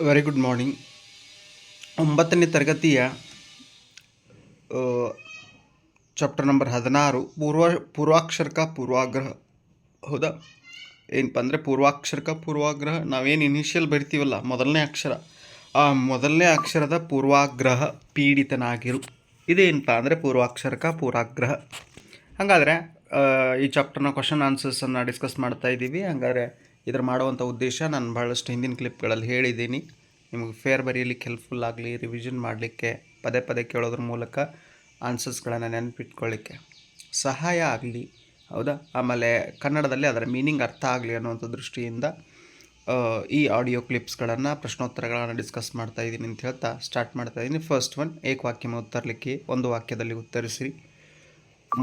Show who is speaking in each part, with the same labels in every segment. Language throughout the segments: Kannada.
Speaker 1: ವೆರಿ ಗುಡ್ ಮಾರ್ನಿಂಗ್ ಒಂಬತ್ತನೇ ತರಗತಿಯ ಚಾಪ್ಟರ್ ನಂಬರ್ ಹದಿನಾರು, ಪೂರ್ವ, ಪೂರ್ವಾಕ್ಷರಕ ಪೂರ್ವಾಗ್ರಹ. ಹೌದಾ? ಏನಪ್ಪ ಅಂದರೆ ಪೂರ್ವಾಕ್ಷರಕ ಪೂರ್ವಾಗ್ರಹ. ನಾವೇನು ಇನಿಷಿಯಲ್ ಬರಿತೀವಲ್ಲ, ಮೊದಲನೇ ಅಕ್ಷರ. ಆ ಮೊದಲನೇ ಅಕ್ಷರದ ಪೂರ್ವಾಗ್ರಹ ಪೀಡಿತನಾಗಿರು. ಇದೇನಪ್ಪ ಅಂದರೆ ಪೂರ್ವಾಕ್ಷರಕ ಪೂರ್ವಾಗ್ರಹ. ಹಾಗಾದರೆ ಈ ಚಾಪ್ಟರ್ನ ಕ್ವಶನ್ ಆನ್ಸರ್ಸನ್ನು ಡಿಸ್ಕಸ್ ಮಾಡ್ತಾ ಇದ್ದೀವಿ. ಹಾಗಾದರೆ ಇದ್ರ ಮಾಡುವಂಥ ಉದ್ದೇಶ ನಾನು ಭಾಳಷ್ಟು ಹಿಂದಿನ ಕ್ಲಿಪ್ಗಳಲ್ಲಿ ಹೇಳಿದ್ದೀನಿ. ನಿಮಗೆ ಫೇರ್ ಬರೆಯಲಿಕ್ಕೆ ಹೆಲ್ಪ್ಫುಲ್ ಆಗಲಿ ರಿವಿಷನ್ ಮಾಡಲಿಕ್ಕೆ, ಪದೇ ಪದೇ ಕೇಳೋದ್ರ ಮೂಲಕ ಆನ್ಸರ್ಸ್ಗಳನ್ನು ನೆನಪಿಟ್ಕೊಳ್ಳಿಕ್ಕೆ ಸಹಾಯ ಆಗಲಿ. ಹೌದಾ? ಆಮೇಲೆ ಕನ್ನಡದಲ್ಲಿ ಅದರ ಮೀನಿಂಗ್ ಅರ್ಥ ಆಗಲಿ ಅನ್ನುವಂಥ ದೃಷ್ಟಿಯಿಂದ ಈ ಆಡಿಯೋ ಕ್ಲಿಪ್ಸ್ಗಳನ್ನು ಪ್ರಶ್ನೋತ್ತರಗಳನ್ನು ಡಿಸ್ಕಸ್ ಮಾಡ್ತಾ ಇದ್ದೀನಿ ಅಂತ ಹೇಳ್ತಾ ಸ್ಟಾರ್ಟ್ ಮಾಡ್ತಾ ಇದ್ದೀನಿ. ಫಸ್ಟ್ ಒನ್ ಏಕವಾಕ್ಯಮ ಉತ್ತರಲಿಕ್ಕೆ ಒಂದು ವಾಕ್ಯದಲ್ಲಿ ಉತ್ತರಿಸಿರಿ.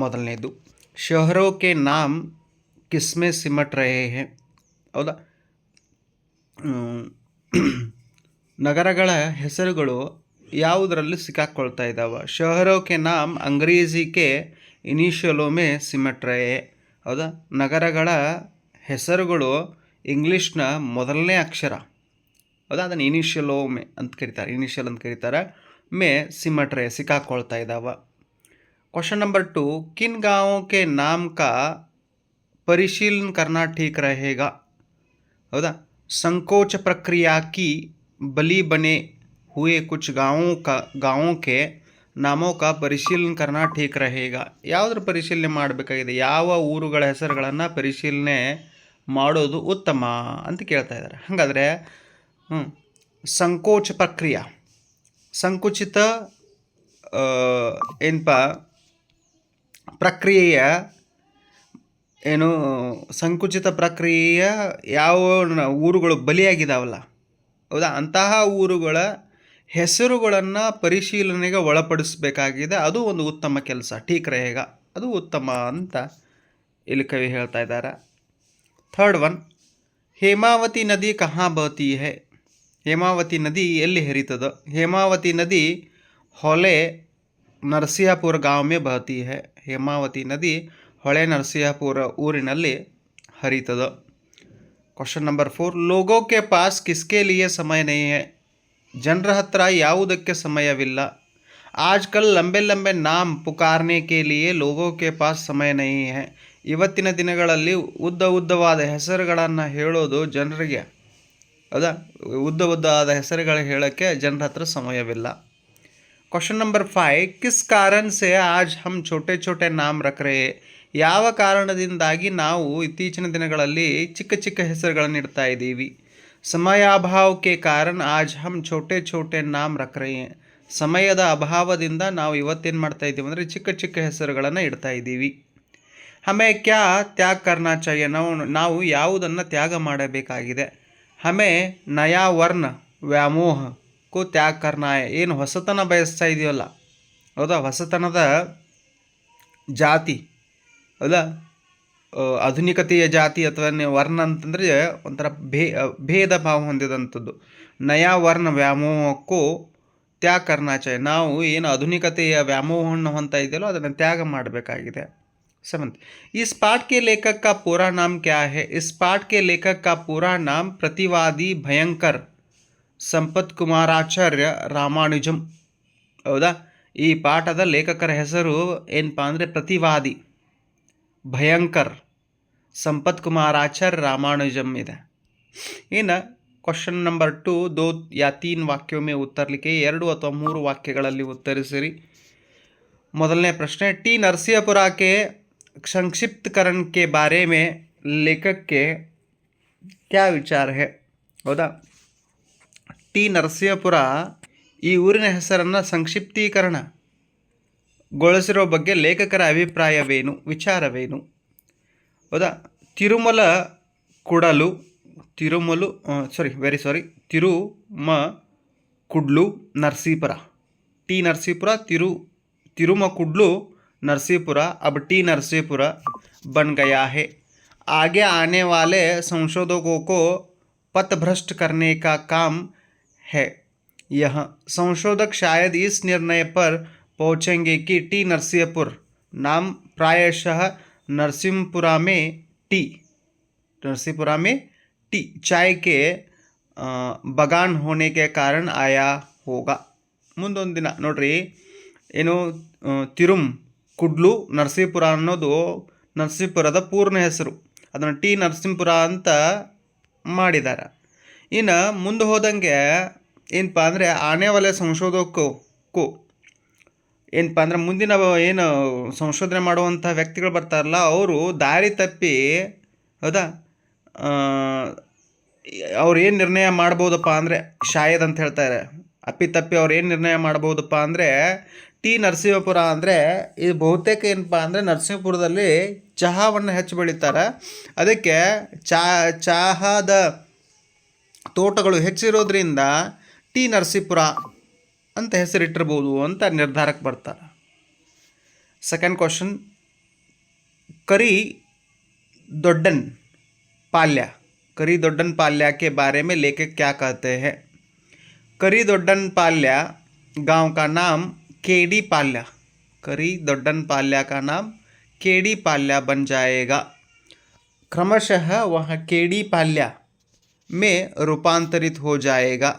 Speaker 1: ಮೊದಲನೇದು, ಶಹರೋಕೆ ನಾಮ್ ಕಿಸ್ಮೆ ಸಿಮಟ್ ರಹೆ ಹೇ ಹೌದಾ ಹ್ಮ್. ನಗರಗಳ ಹೆಸರುಗಳು ಯಾವುದರಲ್ಲಿ ಸಿಕ್ಕಾಕ್ಕೊಳ್ತಾ ಇದ್ದಾವೆ ಶಹರೋ ಕೆ ನಾಮ್ ಅಂಗ್ರೇಜಿ ಕೆ ಇನಿಷಿಯಲೊಮೆ ಸಿಮಟ್ ರಹೆ ಹೌದಾ ನಗರಗಳ ಹೆಸರುಗಳು ಇಂಗ್ಲೀಷ್ನ ಮೊದಲನೇ ಅಕ್ಷರ ಹೌದಾ ಅದನ್ನು ಇನಿಷಿಯಲೋಮೆ ಅಂತ ಕರೀತಾರೆ ಇನಿಷಿಯಲ್ ಅಂತ ಕರೀತಾರೆ ಮೇ ಸಿಮಟ್ರೆ ಸಿಕ್ಕಾಕ್ಕೊಳ್ತಾ ಇದ್ದಾವೆ क्वेश्चन नंबर टू किन गांवों के नाम का परिशीलन करना ठीक रहेगा ಹೌದಾ? ಸಂಕೋಚ ಪ್ರಕ್ರಿಯೆ ಕಿ ಬಲಿ ಬನೆ ಹುಯೆ ಕುಚ್ गांवों ಕ गांवों ನಾಮೋ ಕ ಪರಿಶೀಲನೆ ಕರ್ನಾ ಠೀಕ್ ರಹೇಗ. ಯಾವುದ್ರ ಪರಿಶೀಲನೆ ಮಾಡಬೇಕಾಗಿದೆ? ಯಾವ ಊರುಗಳ ಹೆಸರುಗಳನ್ನು ಪರಿಶೀಲನೆ ಮಾಡೋದು ಉತ್ತಮ ಅಂತ ಕೇಳ್ತಾ ಇದ್ದಾರೆ. ಹಾಗಾದರೆ ಹ್ಞೂ ಸಂಕೋಚ ಪ್ರಕ್ರಿಯೆ. ಸಂಕುಚಿತ ಏನಪ್ಪ ಪ್ರಕ್ರಿಯೆಯ ಏನು ಸಂಕುಚಿತ ಪ್ರಕ್ರಿಯೆಯ ಯಾವ ಊರುಗಳು ಬಲಿಯಾಗಿದ್ದಾವಲ್ಲ ಹೌದಾ? ಅಂತಹ ಊರುಗಳ ಹೆಸರುಗಳನ್ನು ಪರಿಶೀಲನೆಗೆ ಒಳಪಡಿಸಬೇಕಾಗಿದೆ. ಅದು ಒಂದು ಉತ್ತಮ ಕೆಲಸ. ಟೀಕ್ ರೇಗ ಅದು ಉತ್ತಮ ಅಂತ ಇಲ್ಲಿ ಕವಿ ಹೇಳ್ತಾ ಇದ್ದಾರೆ. Third one. ಹೇಮಾವತಿ ನದಿ ಕಹಾ ಹೇ? ಹೇಮಾವತಿ ನದಿ ಎಲ್ಲಿ ಹರಿತದ? ಹೇಮಾವತಿ ನದಿ ಹೊಲೆ ನರಸಿಂಹಪುರ ಗಾಂವ್ ಮೇ ಬಹತಿ ಹೇ? ಹೇಮಾವತಿ ನದಿ ಹೊಳೆ ನರಸಿಂಹಪುರ ಊರಿನಲ್ಲಿ ಹರಿತದ. ಕ್ವಶನ್ ನಂಬರ್ ಫೋರ್ ಲೋಗೋಕ್ಕೆ ಪಾಸ್ ಕಿಸ್ಕೇಲಿಯ ಸಮಯ ಸಮಯನೇ ಜನರ ಹತ್ರ ಯಾವುದಕ್ಕೆ ಸಮಯವಿಲ್ಲ. ಆಜ್ಕಲ್ ಲಂಬೆ ಲಂಬೆ ನಾಮ್ ಪುಕಾರ್ನೆ ಕೇಲಿಯೇ ಲೋಗೋಕ್ಕೆ ಪಾಸ್ ಸಮಯನೇ ಇವತ್ತಿನ ದಿನಗಳಲ್ಲಿ ಉದ್ದ ಉದ್ದವಾದ ಹೆಸರುಗಳನ್ನು ಹೇಳೋದು ಜನರಿಗೆ ಹೌದಾ ಉದ್ದ ಉದ್ದವಾದ ಹೆಸರುಗಳು ಹೇಳೋಕ್ಕೆ ಜನರ ಹತ್ರ ಸಮಯವಿಲ್ಲ. ಕ್ವಶನ್ ನಂಬರ್ ಫೈ ಕಿಸ್ ಕಾರಣ ಸೆ ಆಜ್ ಹಮ್ ಛೋಟೆ ಛೋಟೆ ನಾಮ್ ರಖ ಯಾವ ಕಾರಣದಿಂದಾಗಿ ನಾವು ಇತ್ತೀಚಿನ ದಿನಗಳಲ್ಲಿ ಚಿಕ್ಕ ಚಿಕ್ಕ ಹೆಸರುಗಳನ್ನು ಇಡ್ತಾ ಇದ್ದೀವಿ? ಸಮಯಾಭಾವಕ್ಕೆ ಕಾರಣ ಆಜ್ ಹಮ್ ಛೋಟೆ ಛೋಟೆ ನಾಮ್ ಹೈ. ಸಮಯದ ಅಭಾವದಿಂದ ನಾವು ಇವತ್ತೇನು ಮಾಡ್ತಾ ಇದ್ದೀವಿ ಅಂದರೆ ಚಿಕ್ಕ ಚಿಕ್ಕ ಹೆಸರುಗಳನ್ನು ಇಡ್ತಾ ಇದ್ದೀವಿ. ಹಮೆ ಕ್ಯಾ ತ್ಯಾಗ ಕರ್ನಾಚಾರ್ಯ ನಾವು ನಾವು ಯಾವುದನ್ನು ತ್ಯಾಗ ಮಾಡಬೇಕಾಗಿದೆ? ಹಮೆ ನಯಾ ವರ್ಣ ವ್ಯಾಮೋಹ ಕು ತ್ಯಾಗ ಕರ್ನಾಯ ಏನು ಹೊಸತನ ಬಯಸ್ತಾ ಇದೆಯಲ್ಲ ಹೌದಾ? ಹೊಸತನದ ಜಾತಿ. ಹೌದಾ ಆ, ಆಧುನಿಕತೆಯ ಜಾತಿ ಅಥವಾ ನೀವು ವರ್ಣ ಅಂತಂದರೆ ಒಂಥರ ಭೇ ಭೇದ ಭಾವ ಹೊಂದಿದಂಥದ್ದು ನಯಾ ವರ್ಣ ವ್ಯಾಮೋಹಕ್ಕೂ ತ್ಯಾಗ ಕರ್ನಾಚಯ ನಾವು ಏನು ಆಧುನಿಕತೆಯ ವ್ಯಾಮೋಹವನ್ನು ಹೊಂದ್ತಾ ಇದೆಯಲ್ಲೋ ಅದನ್ನು ತ್ಯಾಗ ಮಾಡಬೇಕಾಗಿದೆ सेवंथ इस पाठ के लेखक का पूरा नाम क्या है इस पाठ के लेखक का पूरा नाम प्रतिवादी भयंकर ಸಂಪತ್ ಕುಮಾರಾಚಾರ್ಯ ರಾಮಾನುಜಂ ಹೌದಾ ಈ ಪಾಠದ ಲೇಖಕರ ಹೆಸರು ಏನಪ್ಪ ಅಂದರೆ ಪ್ರತಿವಾದಿ ಭಯಂಕರ್. ಸಂಪತ್ ಕುಮಾರ್ ಆಚಾರ್ಯ ರಾಮಾನುಜಮ್ ಇದೆ. ಇನ್ನು ಕ್ವಶನ್ ನಂಬರ್ ಟು ದೋ ಯಾ ತೀನ್ ವಾಕ್ಯೊಮ್ಮೆ ಉತ್ತರಲಿಕ್ಕೆ ಎರಡು ಅಥವಾ ಮೂರು ವಾಕ್ಯಗಳಲ್ಲಿ ಉತ್ತರಿಸಿರಿ. ಮೊದಲನೇ ಪ್ರಶ್ನೆ, ಟಿ ನರಸಿಂಹಪುರಕ್ಕೆ ಸಂಕ್ಷಿಪ್ತಕರಣಕ್ಕೆ ಬಾರೆ ಮೇ ಲೇಖಕ್ಕೆ ಕ್ಯಾ ವಿಚಾರ ಹೇ? ಹೌದಾ? ಟಿ ನರಸಿಂಹಪುರ ಈ ಊರಿನ ಹೆಸರನ್ನು ಸಂಕ್ಷಿಪ್ತೀಕರಣ. ಗೊಳಿಸಿರೋ ಬಗ್ಗೆ ಲೇಖಕರ ಅಭಿಪ್ರಾಯವೇನು ವಿಚಾರವೇನು ಹೌದಾ Tirumala ಕುಡಲು ತಿರುಮಲು sorry very sorry Tirumakudalu Narasipura T Narasipura तिरु तिरुमकुडलू नरसीपुरा अब टी नरसीपुरा बन गया है आगे आने वाले संशोधकों को पथभ्रष्ट करने का काम है यह संशोधक शायद इस निर्णय पर पहुंचेंगे कि टी नरसिंहपुर नाम प्रायशः नरसिंहपुरा में टी नरसिंहपुरा में टी चाय के ಆ, ಬಗಾನ್ ಹೋನೆಗೆ ಕಾರಣ ಆಯಾ ಹೋಗ ಮುಂದೊಂದು ದಿನ ನೋಡ್ರಿ ಏನು ಆ, ತಿರುಮ್ ಕುಡ್ಲು ನರಸೀಪುರ ಅನ್ನೋದು ನರಸೀಪುರದ ಪೂರ್ಣ ಹೆಸರು ಅದನ್ನು ಟಿ ನರಸೀಪುರ ಅಂತ ಮಾಡಿದ್ದಾರೆ ಇನ್ನು ಮುಂದೆ ಹೋದಂಗೆ ಏನಪ್ಪ ಅಂದರೆ ಆನೆವಲಯ ಸಂಶೋಧಕಕ್ಕೂ ಏನಪ್ಪ ಅಂದ್ರೆ ಮುಂದಿನ ಏನು ಸಂಶೋಧನೆ ಮಾಡುವಂಥ ವ್ಯಕ್ತಿಗಳು ಬರ್ತಾರಲ್ಲ, ಅವರು ದಾರಿ ತಪ್ಪಿ, ಹೌದಾ? ಅವ್ರು ಏನು ನಿರ್ಣಯ ಮಾಡ್ಬೋದಪ್ಪ ಅಂದರೆ, ಶಾಯದ್ ಅಂತ ಹೇಳ್ತಾರೆ. ಅಪ್ಪಿ ತಪ್ಪಿ ಅವ್ರು ಏನು ನಿರ್ಣಯ ಮಾಡ್ಬೋದಪ್ಪ ಅಂದರೆ, ಟಿ ನರಸಿಂಹಪುರ ಅಂದರೆ ಇದು ಬಹುತೇಕ ಏನಪ್ಪ ಅಂದರೆ ನರಸಿಂಹಪುರದಲ್ಲಿ ಚಹಾವನ್ನು ಹೆಚ್ಚು ಬೆಳೀತಾರೆ. ಅದಕ್ಕೆ ಚಾ, ಚಹಾದ ತೋಟಗಳು ಹೆಚ್ಚಿರೋದ್ರಿಂದ ಟಿ ನರಸೀಪುರ ಅಂತ ಹೆಸರಿಟ್ಟಿರ್ಬೋದು ಅಂತ ನಿರ್ಧಾರಕ್ಕೆ ಬರ್ತಾರೆ ಸೆಕೆಂಡ್ ಕ್ವಶನ್ ಕರಿ ದೊಡ್ಡನ್ पाल्या करी दोड्डन पाल्या के बारे में लेखक क्या कहते हैं करी दोड्डन पाल्या गांव का नाम केडी पाल्या करी दोड्डन पाल्या का नाम केडी पाल्या बन जाएगा क्रमशः वह केडी पाल्या में रूपांतरित हो जाएगा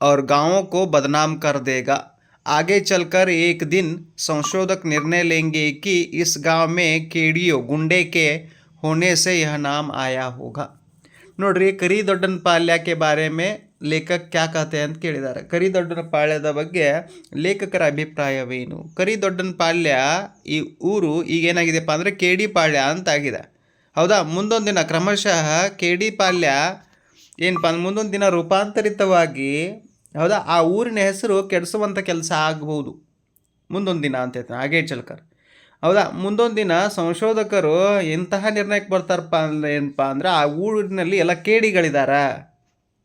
Speaker 1: और गांवों को बदनाम कर देगा आगे चलकर एक दिन संशोधक निर्णय लेंगे कि इस गांव में केडियो गुंडे के होने से यह नाम आया होगा ನೋಡ್ರಿ ಕರಿ ದೊಡ್ಡನ ಪಾಳ್ಯಕ್ಕೆ ಬಾರೆ ಮೇ ಲೇಖಕ್ ಕ್ಯಾ ಕತೆ ಅಂತ ಕೇಳಿದ್ದಾರೆ ಕರಿ ದೊಡ್ಡನ ಪಾಳ್ಯದ ಬಗ್ಗೆ ಲೇಖಕರ ಅಭಿಪ್ರಾಯವೇನು ಕರಿ ದೊಡ್ಡನ ಪಾಳ್ಯ ಈ ಊರು ಈಗ ಏನಾಗಿದೆಪ್ಪ ಅಂದರೆ ಕೆ ಡಿ ಪಾಳ್ಯ ಅಂತ ಆಗಿದೆ ಹೌದಾ ಮುಂದೊಂದು ದಿನ ಕ್ರಮಶಃ ಕೆ ಡಿ ಪಾಳ್ಯ ಏನಪ್ಪ ಅಂದ್ರೆ ಮುಂದೊಂದು ದಿನ ರೂಪಾಂತರಿತವಾಗಿ ಹೌದಾ? ಆ ಊರಿನ ಹೆಸರು ಕೆಡಿಸುವಂಥ ಕೆಲಸ ಆಗ್ಬೋದು. ಮುಂದೊಂದು ದಿನ ಅಂತ ಹೇಳ್ತಾನೆ. ಚಲಕರ್ ಹೌದಾ? ಮುಂದೊಂದು ದಿನ ಸಂಶೋಧಕರು ಎಂತಹ ನಿರ್ಣಯಕ್ಕೆ ಬರ್ತಾರಪ್ಪ ಅಂದ್ರೆ ಏನಪ್ಪ ಅಂದ್ರೆ ಆ ಊರಿನಲ್ಲಿ ಎಲ್ಲ ಕೇಡಿಗಳಿದಾರ.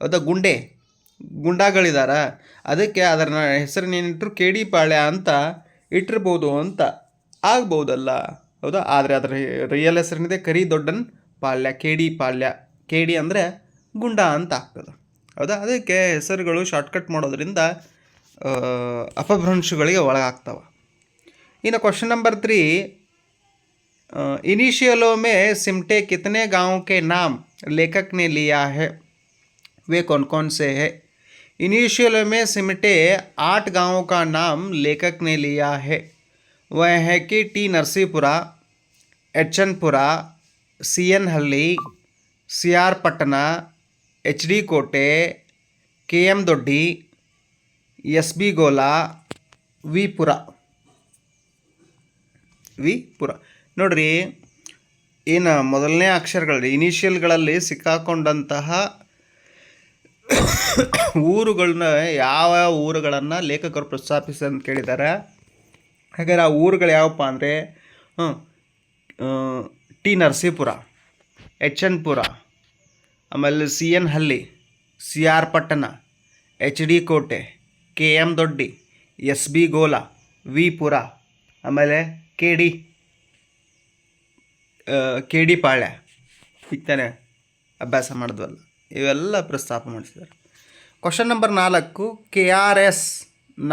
Speaker 1: ಹೌದಾ? ಗುಂಡೆ. ಗುಂಡಾಗಳಿದಾರ. ಅದಕ್ಕೆ ಅದರ ಹೆಸರಿನೇನಿಟ್ಟರು ಕೇಡಿ ಪಾಳ್ಯ ಅಂತ ಇಟ್ಟಿರ್ಬೋದು ಅಂತ. ಆಗ್ಬೋದಲ್ಲ. ಹೌದಾ? ಆದರೆ ಅದರ ರಿಯಲ್ ಹೆಸರಿನಿದೆ ಕರಿ ದೊಡ್ಡನ್ ಪಾಳ್ಯ ಕೇಡಿ ಪಾಳ್ಯ ಕೇಡಿ ಅಂದರೆ ಗುಂಡ ಅಂತ ಆಗ್ತದೆ. ಹೌದಾ ಅದಕ್ಕೆ ಹೆಸರುಗಳು ಶಾರ್ಟ್ಕಟ್ ಮಾಡೋದ್ರಿಂದ ಆ, ಅಪಭ್ರಂಶಗಳಿಗೆ ಒಳಗಾಗ್ತವೆ ಇನ್ನು क्वेश्चन नंबर थ्री इनिशियलों में सिमटे कितने गांव के नाम लेखक ने लिया है वे कौन कौन से है इनिशियलों में सिमटे आठ गांवों का नाम लेखक ने लिया है वह है कि T Narasipura एचनपुरा C N Halli C R Pattana H D Kote, K M Doddi, S B Gola, V Pura. V Pura. ನೋಡ್ರಿ, ಏನು ಮೊದಲನೇ ಅಕ್ಷರಗಳಲ್ಲಿ ಇನಿಷಿಯಲ್ಗಳಲ್ಲಿ ಸಿಕ್ಕಾಕೊಂಡಂತಹ ಊರುಗಳನ್ನ ಯಾವ ಊರುಗಳನ್ನು ಲೇಖಕರು ಪ್ರಸ್ತಾಪಿಸಿ ಅಂತ ಕೇಳಿದ್ದಾರೆ ಹಾಗಾದ್ರೆ ಆ ಊರುಗಳು ಯಾವಪ್ಪ ಅಂದರೆ T Narasipura, H N Pura. ಆಮೇಲೆ C N Halli C R Pattana, H D Kote, K M Doddi, S B Gola, V Pura, ಆಮೇಲೆ K D K D Palya ಈಗ ಅಭ್ಯಾಸ ಮಾಡಿದ್ವಲ್ಲ. ಇವೆಲ್ಲ ಪ್ರಸ್ತಾಪ ಮಾಡಿಸಿದ್ದಾರೆ. ಕ್ವಶನ್ ನಂಬರ್ ನಾಲ್ಕು, ಕೆ ಆರ್ ಎಸ್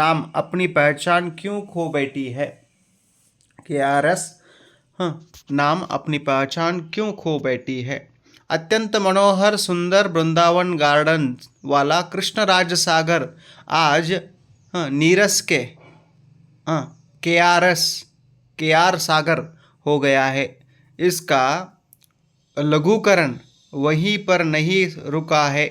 Speaker 1: ನಾಮ್ ಅಪ್ನಿ ಪಹಚಾನ್ ಕ್ಯೂ ಖೋ ಬೈಟಿ ಹೈ? ಕೆ ಆರ್ ಎಸ್ ಹಾಂ ನಾಮ್ ಅಪ್ನಿ ಪಹಚಾನ್ ಕ್ಯೂ ಖೋ ಬೈಟಿ ಹೈ? अत्यंत मनोहर सुंदर वृंदावन गार्डन वाला कृष्ण राज सागर आज हाँ, नीरस के हाँ K R S K R Sagar हो गया है इसका लघुकरण वहीं पर नहीं रुका है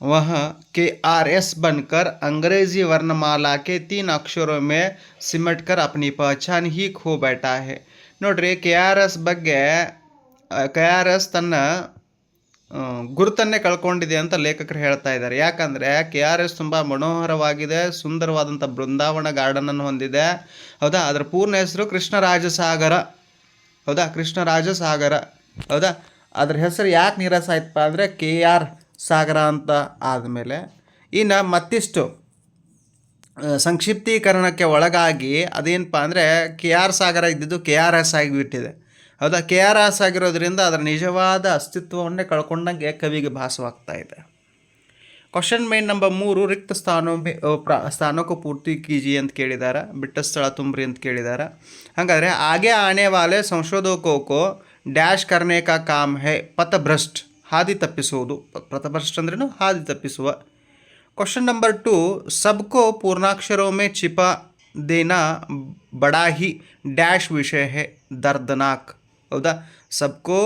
Speaker 1: वह के आर एस बनकर अंग्रेजी वर्णमाला के तीन अक्षरों में सिमट कर अपनी पहचान ही खो बैठा है ನೋಡ್ರಿ ಕೆ ಆರ್ ಎಸ್ ಬಗ್ಗೆ ಕೆ ಆರ್ ಎಸ್ ತನ್ನ ಆ, ಗುರುತನ್ನೇ ಕಳ್ಕೊಂಡಿದೆ ಅಂತ ಲೇಖಕರು ಹೇಳ್ತಾ ಇದ್ದಾರೆ. ಯಾಕಂದರೆ ಕೆ ಆರ್ ಎಸ್ ತುಂಬ ಮನೋಹರವಾಗಿದೆ ಸುಂದರವಾದಂಥ ಬೃಂದಾವನ ಗಾರ್ಡನನ್ನು ಹೊಂದಿದೆ. ಹೌದಾ? ಅದರ ಪೂರ್ಣ ಹೆಸರು ಕೃಷ್ಣರಾಜಸಾಗರ. ಹೌದಾ? ಕೃಷ್ಣರಾಜಸಾಗರ. ಹೌದಾ? ಅದ್ರ ಹೆಸರು ಯಾಕೆ ನೀರಸ ಆಯ್ತಪ್ಪ ಅಂದರೆ ಕೆ ಆರ್ ಸಾಗರ ಅಂತ ಆದಮೇಲೆ ಇನ್ನು ಮತ್ತಿಷ್ಟು ಸಂಕ್ಷಿಪ್ತೀಕರಣಕ್ಕೆ ಒಳಗಾಗಿ ಅದೇನಪ್ಪ ಅಂದರೆ ಕೆ ಆರ್ ಸಾಗರ ಇದ್ದಿದ್ದು ಕೆ ಆರ್ ಎಸ್ ಆಗಿಬಿಟ್ಟಿದೆ ಹೌದಾ? ಕೆ ಆರ್ ಎಸ್ ಆಗಿರೋದ್ರಿಂದ ಅದರ ನಿಜವಾದ ಅಸ್ತಿತ್ವವನ್ನೇ ಕಳ್ಕೊಂಡಂಗೆ ಕವಿಗೆ ಭಾಸವಾಗ್ತಾ ಇದೆ. ಕ್ವಶನ್ ಮೇನ್ ನಂಬರ್ ಮೂರು, ರಿಕ್ತ ಸ್ಥಾನ ಪ್ರಾ ಸ್ಥಾನಕ್ಕೂ ಪೂರ್ತಿ ಕೀಜಿ ಅಂತ ಕೇಳಿದಾರ, ಬಿಟ್ಟ ಸ್ಥಳ ತುಂಬ್ರಿ ಅಂತ ಕೇಳಿದಾರ. ಹಾಗಾದರೆ ಹಾಗೆ ಆನೆ ವಾಲೆ ಸಂಶೋಧಕೋಕೋ ಡ್ಯಾಶ್ ಕರ್ನೆ ಕಾಮ್ ಹೇ ಪಥಭ್ರಷ್ಟ್ ಹಾದಿ ತಪ್ಪಿಸುವುದು. ಪಥಭ್ರಷ್ಟ್ ಅಂದ್ರೂ ಹಾದಿ ತಪ್ಪಿಸುವ. ಕ್ವಶನ್ ನಂಬರ್ ಟು ಸಬ್ಕೋ ಪೂರ್ಣಾಕ್ಷರೋಮೆ ಚಿಪ ಚಿಪಾ ದೇನಾ ಬಡಾಹಿ, ಡ್ಯಾಶ್ ವಿಷಯ ಹೇ ದರ್ದನಾಕ್. दर्दनाक ಹೌದಾ सबको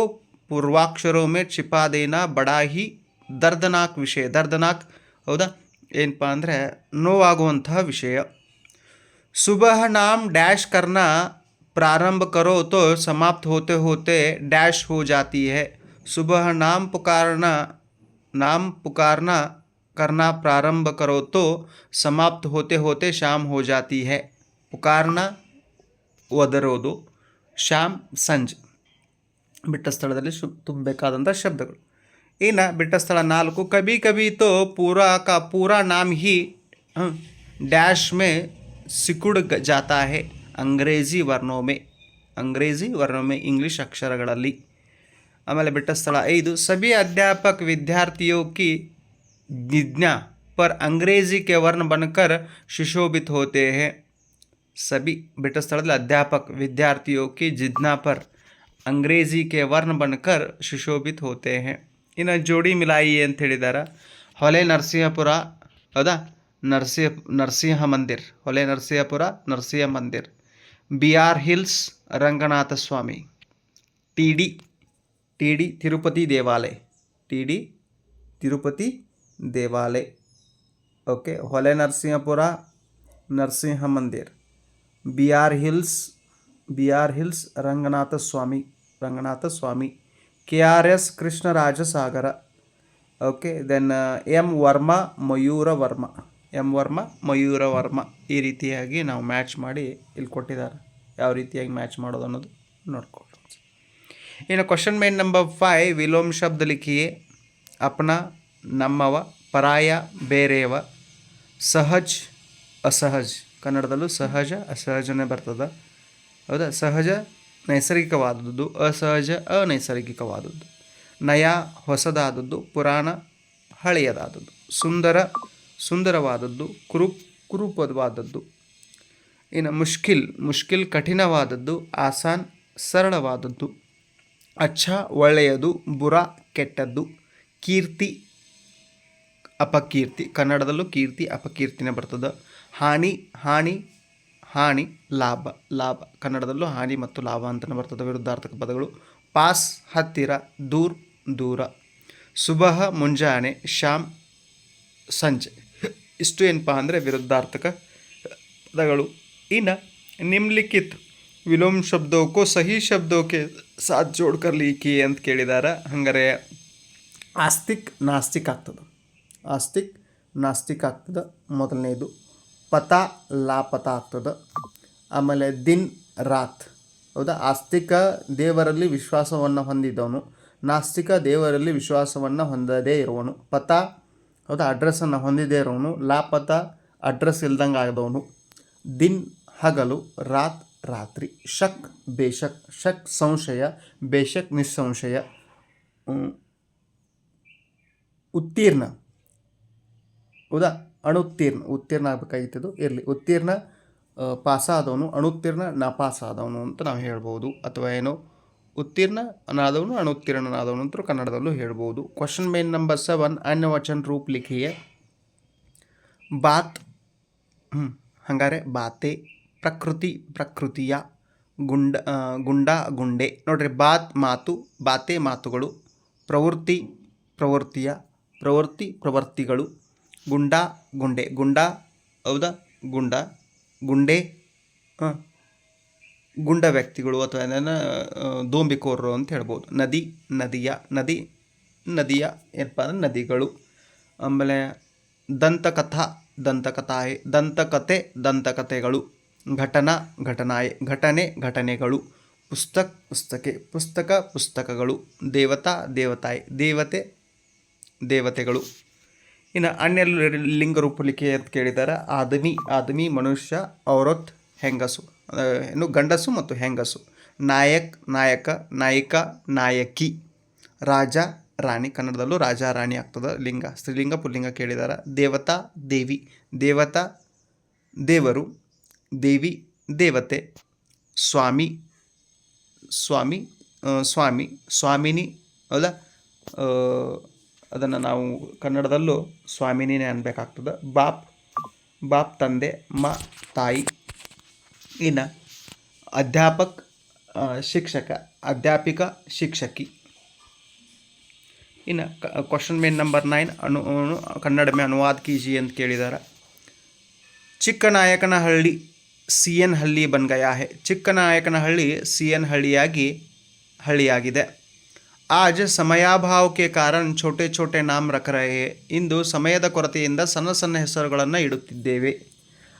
Speaker 1: पूर्वाक्षरों में छिपा देना बड़ा ही ದರ್ದನಾಕ್ ವಿಷಯ ದರ್ದನಾಕ್ ಹೌದಾ ಏನಪ್ಪ ಅಂದರೆ ನೋವಾಗುವಂತಹ ವಿಷಯ सुबह नाम डैश करना प्रारंभ करो तो समाप्त होते होते डैश हो जाती है सुबह नाम पुकारना नाम पुकारना करना प्रारंभ करो तो समाप्त होते होते शाम हो जाती है पुकारना ಒದರೋದು ಶಾಮ್ ಸಂಜ್ ಬಿಟ್ಟ ಸ್ಥಳದಲ್ಲಿ ಶು, ತುಂಬಬೇಕಾದಂಥ ಶಬ್ದಗಳು. ಇನ್ನು ಬಿಟ್ಟ ಸ್ಥಳ ನಾಲ್ಕು ಕಬಿ ಕಬಿ ತೋ ಪೂರಾ ಕಾ ಪೂರಾ ನಾಮ್ ಹಿ ಡ್ಯಾಶ್ ಮೇ ಸಿಕುಡ್ ಜಾತಾ ಹೇ, ಅಂಗ್ರೇಜಿ ವರ್ಣೋಮೆ ಅಂಗ್ರೇಜಿ ವರ್ಣೋಮೆ ಇಂಗ್ಲೀಷ್ ಅಕ್ಷರಗಳಲ್ಲಿ. ಆಮೇಲೆ ಬಿಟ್ಟ ಸ್ಥಳ ಐದು, ಸಭಿ ಅಧ್ಯಾಪಕ ವಿದ್ಯಾರ್ಥಿಯೋ ಕಿ ಜಿಜ್ಞಾ ಪರ್ ಅಂಗ್ರೇಜಿ ಕೆ ವರ್ಣ ಬನ್ಕರ್ ಶಿಶೋಭಿತ್ ಹೋತೆ ಹೇ. ಸಭಿ ಬಿಟ್ಟ ಸ್ಥಳದಲ್ಲಿ ಅಧ್ಯಾಪಕ ವಿದ್ಯಾರ್ಥಿಯೋ ಕಿ ಜಿಜ್ಞಾ ಪರ್ अंग्रेजी के वर्ण बनकर सुशोभित होते हैं ಇನ್ನು ಜೋಡಿ ಮಿಲಾಯಿ ಅಂತ ಹೇಳಿದಾರ ಹೊಲೆ ನರಸಿಂಹಪುರ ಹೌದಾ ನರಸಿಂಹ ನರಸಿಂಹ ಮಂದಿರ್ ಹೊಲೆ ನರಸಿಂಹಪುರ ನರಸಿಂಹ ಮಂದಿರ್ B R hills Ranganatha Swami T D T D Tirupati ದೇವಾಲಯ ಟಿ ಡಿ ತಿರುಪತಿ ದೇವಾಲಯ ಓಕೆ ಹೊಲೆ ನರಸಿಂಹಪುರ ನರಸಿಂಹ ಮಂದಿರ್ B R hills B R hills Ranganatha Swami Ranganatha Swami K R S Krishnarajasagara okay then M Varma Mayura Varma. M Varma Mayura Varma ಈ ರೀತಿಯಾಗಿ ನಾವು ಮ್ಯಾಚ್ ಮಾಡಿ ಇಲ್ಲಿ ಕೊಟ್ಟಿದ್ದಾರೆ. ಯಾವ ರೀತಿಯಾಗಿ ಮ್ಯಾಚ್ ಮಾಡೋದು ಅನ್ನೋದು ನೋಡ್ಕೊಳ್ಳೋದು ಇನ್ನು ಕ್ವಶನ್ ಮೇನ್ ನಂಬರ್ ಫೈವ್ ವಿಲೋಮ್ ಶಬ್ದ ಲಿಖಿಯೇ, ಅಪ್ನ, ನಮ್ಮವ, ಪರಾಯ, ಬೇರೆಯವ, ಸಹಜ್, ಅಸಹಜ್. ಕನ್ನಡದಲ್ಲೂ ಸಹಜ, ಅಸಹಜನೇ ಬರ್ತದೆ. ಹೌದಾ? ಸಹಜ ನೈಸರ್ಗಿಕವಾದದ್ದು, ಅಸಹಜ, ಅನೈಸರ್ಗಿಕವಾದದ್ದು. ನಯ, ಹೊಸದಾದದ್ದು, ಪುರಾಣ, ಹಳೆಯದಾದದ್ದು. ಸುಂದರ, ಸುಂದರವಾದದ್ದು ಕುರುಪ್ ಕುರೂಪವಾದದ್ದು. ಇನ್ನು ಮುಷ್ಕಿಲ್ ಮುಷ್ಕಿಲ್ ಕಠಿಣವಾದದ್ದು, ಆಸಾನ್ ಸರಳವಾದದ್ದು. ಅಚ್ಚ, ಒಳ್ಳೆಯದು, ಬುರ, ಕೆಟ್ಟದ್ದು. ಕೀರ್ತಿ, ಅಪಕೀರ್ತಿ, ಕನ್ನಡದಲ್ಲೂ ಕೀರ್ತಿ, ಅಪಕೀರ್ತಿನೇ ಬರ್ತದೆ. ಹಾನಿ ಹಾನಿ ಹಾನಿ, ಲಾಭ ಲಾಭ. ಕನ್ನಡದಲ್ಲೂ ಹಾನಿ ಮತ್ತು ಲಾಭ ಅಂತಲೇ ಬರ್ತದೆ. ವಿರುದ್ಧಾರ್ಥಕ ಪದಗಳು ಪಾಸ್, ಹತ್ತಿರ, ದೂರ್, ದೂರ. ಸುಬಹ, ಮುಂಜಾನೆ, ಶ್ಯಾಮ್, ಸಂಜೆ. ಇಷ್ಟು ಏನಪ್ಪ ಅಂದರೆ ವಿರುದ್ಧಾರ್ಥಕ ಪದಗಳು. ಇನ್ನು ನಿಮ್ಲಿಖಿತ್ ವಿಲೋಮ್ ಶಬ್ದೋಕೋ, ಸಹಿ ಶಬ್ದೋಕೆ ಸಾತ್ ಸಾಥ್ ಜೋಡ್ಕರ್ ಲೀಕಿ ಅಂತ ಕೇಳಿದಾರ. ಹಂಗಾರೆ ಆಸ್ತಿಕ್ ನಾಸ್ತಿಕ್ ಆಗ್ತದೆ. ಆಸ್ತಿಕ್ ನಾಸ್ತಿಕ್ ಆಗ್ತದೆ. ಮೊದಲನೇದು ಪತ ಲಾಪತ ಆಗ್ತದೆ. ಆಮೇಲೆ ದಿನ್ ರಾತ್. ಹೌದಾ? ಆಸ್ತಿಕ ದೇವರಲ್ಲಿ ವಿಶ್ವಾಸವನ್ನು ಹೊಂದಿದವನು. ನಾಸ್ತಿಕ ದೇವರಲ್ಲಿ ವಿಶ್ವಾಸವನ್ನು ಹೊಂದದೇ ಇರುವನು. ಪತ, ಹೌದಾ? ಅಡ್ರೆಸ್ಸನ್ನು ಹೊಂದಿದೇ ಇರೋನು ಲಾಪತ ಅಡ್ರೆಸ್ ಇಲ್ದಂಗೆ ಆಗದವನು. ದಿನ್ ಹಗಲು, ರಾತ್ ರಾತ್ರಿ. ಶಕ್, ಬೇಶಕ್. ಶಕ್ ಸಂಶಯ, ಬೇಶಕ್ ನಿಸ್ಸಂಶಯ. ಉತ್ತೀರ್ಣ. ಹೌದಾ? ಅಣುತ್ತೀರ್ಣ, ಉತ್ತೀರ್ಣ ಆಗಬೇಕಾಗಿತ್ತು ಇರಲಿ, ಉತ್ತೀರ್ಣ ಪಾಸ ಆದವನು ಅಣುತ್ತೀರ್ಣ ನಾಪಾಸ ಆದವನು ಅಂತ ನಾವು ಹೇಳ್ಬೋದು. ಅಥವಾ ಏನು? ಉತ್ತೀರ್ಣನಾದವನು ಅಣುತ್ತೀರ್ಣನಾದವನು ಅಂತ ಕನ್ನಡದಲ್ಲೂ ಹೇಳ್ಬೋದು. ಕ್ವಶನ್ ಮೇನ್ ನಂಬರ್ ಸೆವೆನ್ ಅನ್ಯವಚನ್ ರೂಪ್ ಲಿಖಿಯೇ ಬಾತ್ ಹಂಗಾರೆ ಬಾತೆ, ಪ್ರಕೃತಿ, ಪ್ರಕೃತಿಯ, ಗುಂಡ ಗುಂಡ, ಗುಂಡೆ. ನೋಡ್ರಿ, ಬಾತ್ ಮಾತು, ಬಾತೆ ಮಾತುಗಳು, ಪ್ರವೃತ್ತಿ, ಪ್ರವೃತ್ತಿಯ, ಪ್ರವೃತ್ತಿ, ಪ್ರವೃತ್ತಿಗಳು ಗುಂಡ, ಗುಂಡೆ, ಗುಂಡ, ಹೌದಾ? ಗುಂಡ, ಗುಂಡೆ, ಹಾಂ. ಗುಂಡ ವ್ಯಕ್ತಿಗಳು ಅಥವಾ ಏನನ್ನ ದೋಂಬಿಕೋರರು ಅಂತ ಹೇಳ್ಬೋದು. ನದಿ, ನದಿಯ ನದಿ, ನದಿಯ, ಏನಪ್ಪ ಅಂದರೆ ನದಿಗಳು. ಆಮೇಲೆ ದಂತಕಥಾ, ದಂತಕಥಾಯೆ, ದಂತಕತೆ ದಂತಕತೆಗಳು ಘಟನಾ, ಘಟನಾಯೆ, ಘಟನೆ, ಘಟನೆಗಳು. ಪುಸ್ತಕ್, ಪುಸ್ತಕೆ, ಪುಸ್ತಕ, ಪುಸ್ತಕಗಳು. ದೇವತಾ, ದೇವತಾಯೆ, ದೇವತೆ, ದೇವತೆಗಳು. ಇನ್ನು ಅನ್ಯ ಲಿಂಗ ರೂಪಲಿಕೆ ಅಂತ ಕೇಳಿದ್ದಾರೆ. ಆದಮಿ ಆದಮಿ ಮನುಷ್ಯ, ಔರತ್, ಹೆಂಗಸು. ಇನ್ನು ಗಂಡಸು ಮತ್ತು ಹೆಂಗಸು. ನಾಯಕ್, ನಾಯಕ, ನಾಯಿಕ, ನಾಯಕಿ. ರಾಜ, ರಾಣಿ. ಕನ್ನಡದಲ್ಲೂ ರಾಜ, ರಾಣಿ ಆಗ್ತದೆ. ಲಿಂಗ, ಸ್ತ್ರೀಲಿಂಗ, ಪುಲ್ಲಿಂಗ ಕೇಳಿದ್ದಾರೆ ದೇವತಾ, ದೇವಿ. ದೇವತಾ, ದೇವರು. ದೇವಿ, ದೇವತೆ. ಸ್ವಾಮಿ ಸ್ವಾಮಿ ಸ್ವಾಮಿ. ಸ್ವಾಮಿನಿ ಹೌದಾ ಅದನ್ನು ನಾವು ಕನ್ನಡದಲ್ಲೂ ಸ್ವಾಮಿನಿನೇ ಅನ್ಬೇಕಾಗ್ತದೆ. ಬಾಪ್ ಬಾಪ್ ತಂದೆ, ಮ, ತಾಯಿ ಇನ್ನು ಅಧ್ಯಾಪಕ್ ಶಿಕ್ಷಕ, ಅಧ್ಯಾಪಿಕ, ಶಿಕ್ಷಕಿ. ಇನ್ನು ಕ್ವಶನ್ ಮೇನ್ ನಂಬರ್ ನೈನ್ ಅನು ಕನ್ನಡ ಮೇ ಅನುವಾದ ಕೀಜಿ ಅಂತ ಕೇಳಿದ್ದಾರೆ ಚಿಕ್ಕನಾಯಕನಹಳ್ಳಿ ಸಿ ಎನ್ ಹಳ್ಳಿ ಬನ್ಗಯಾಹೆ ಚಿಕ್ಕನಾಯಕನಹಳ್ಳಿ ಸಿ ಎನ್ ಹಳ್ಳಿಯಾಗಿ ಹಳ್ಳಿಯಾಗಿದೆ. ಆಜ್ ಸಮಯಾಭಾವಕ್ಕೆ ಕಾರಣ ಛೋಟೆ ಛೋಟೆ ನಾಮ್ ರಖ ರಹೆ. ಇಂದು ಸಮಯದ ಕೊರತೆಯಿಂದ ಸಣ್ಣ ಸಣ್ಣ ಹೆಸರುಗಳನ್ನು ಇಡುತ್ತಿದ್ದೇವೆ.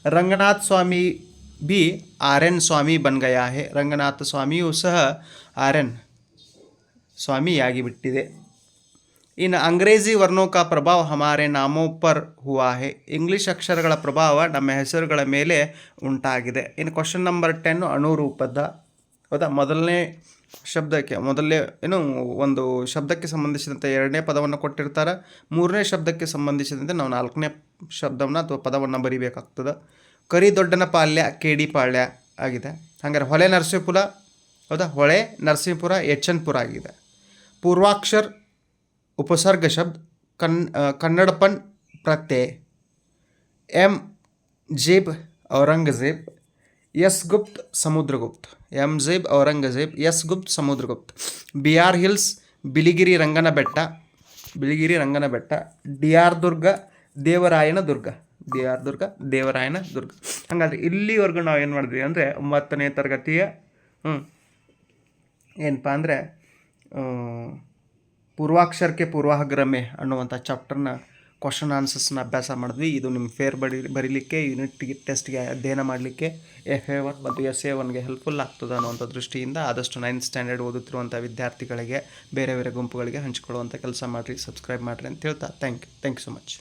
Speaker 1: Ranganath Swami B R N Swami ಬನ್ಗಯಾ ಹೆ. ರಂಗನಾಥ ಸ್ವಾಮಿಯೂ ಸಹ ಆರ್ ಎನ್ ಸ್ವಾಮಿಯಾಗಿ ಬಿಟ್ಟಿದೆ ಇನ್ನು ಅಂಗ್ರೇಜಿ ವರ್ಣೋ ಕಾ ಪ್ರಭಾವ ಹಮಾರೆ ನಾಮೋ ಪರ್ ಹುವಾ ಇಂಗ್ಲಿಷ್ ಅಕ್ಷರಗಳ ಪ್ರಭಾವ ನಮ್ಮ ಹೆಸರುಗಳ ಮೇಲೆ ಉಂಟಾಗಿದೆ. ಇನ್ನು ಕ್ವಶನ್ ನಂಬರ್ ಟೆನ್ನು ಅಣುರೂಪದ ಹೌದಾ? ಮೊದಲನೇ ಶಬ್ದಕ್ಕೆ ಮೊದಲನೇ ಏನು ಒಂದು ಶಬ್ದಕ್ಕೆ ಸಂಬಂಧಿಸಿದಂತೆ ಎರಡನೇ ಪದವನ್ನು ಕೊಟ್ಟಿರ್ತಾರೆ. ಮೂರನೇ ಶಬ್ದಕ್ಕೆ ಸಂಬಂಧಿಸಿದಂತೆ ನಾವು ನಾಲ್ಕನೇ ಶಬ್ದವನ್ನು ಅಥವಾ ಪದವನ್ನು ಬರಿಬೇಕಾಗ್ತದೆ. ಕರಿ ದೊಡ್ಡನ ಪಾಲ್ಯ ಕೇಡಿ ಪಾಳ್ಯ ಆಗಿದೆ. ಹಾಗಾದ್ರೆ ಹೊಳೆ ನರಸಿಂಹಪುರ, ಹೌದಾ? ಹೊಳೆ ನರಸಿಂಹಪುರ ಎಚ್ಚನ್ಪುರ ಆಗಿದೆ. ಪೂರ್ವಾಕ್ಷರ್ ಉಪಸರ್ಗ ಶಬ್ದ, ಕನ್ ಕನ್ನಡಪನ್ ಪ್ರತ್ಯಯ. M Zeb, Aurangzeb S Gupta Samudragupta. M Zeb Aurangzeb, S Gupta Samudragupta. B R hills, Biligiri Rangana Betta Biligiri Rangana Betta D R Durga, Devarayana Durga. D R Durga, Devarayana Durga. ಹಾಗಾದ್ರೆ ಇಲ್ಲಿವರೆಗೂ ನಾವು ಏನು ಮಾಡಿದ್ವಿ ಅಂದರೆ ಒಂಬತ್ತನೇ ತರಗತಿಯ ಹ್ಞೂ ಏನಪ್ಪ ಅಂದರೆ ಪೂರ್ವಾಕ್ಷರಕ್ಕೆ ಪೂರ್ವಾಗ್ರಮೆ ಅನ್ನುವಂಥ ಚಾಪ್ಟರ್ನ ಕ್ವಶನ್ ಆನ್ಸರ್ಸ್ನ ಅಭ್ಯಾಸ ಮಾಡಿದ್ವಿ. ಇದು ನಿಮ್ಮ ಫೇರ್ ಬರಿ, ಬರೀಲಿಕ್ಕೆ ಯೂನಿಟ್ಗೆ ಟೆಸ್ಟ್ಗೆ ಅಧ್ಯಯನ ಮಾಡಲಿಕ್ಕೆ ಎಫ್ ಎ ಒನ್ ಮತ್ತು ಎಸ್ ಎ ಒನ್ಗೆ ಹೆಲ್ಪ್ಫುಲ್ ಆಗ್ತದೆ ಅನ್ನುವಂಥ ದೃಷ್ಟಿಯಿಂದ ಆದಷ್ಟು ನೈನ್ತ್ ಸ್ಟ್ಯಾಂಡರ್ಡ್ ಓದುತ್ತಿರುವಂಥ ವಿದ್ಯಾರ್ಥಿಗಳಿಗೆ, ಬೇರೆ ಬೇರೆ ಗುಂಪುಗಳಿಗೆ ಹಂಚಿಕೊಳ್ಳುವಂಥ ಕೆಲಸ ಮಾಡಿರಿ ಸಬ್ಸ್ಕ್ರೈಬ್ ಮಾಡಿರಿ ಅಂತ ಹೇಳ್ತಾ thank you thank you so much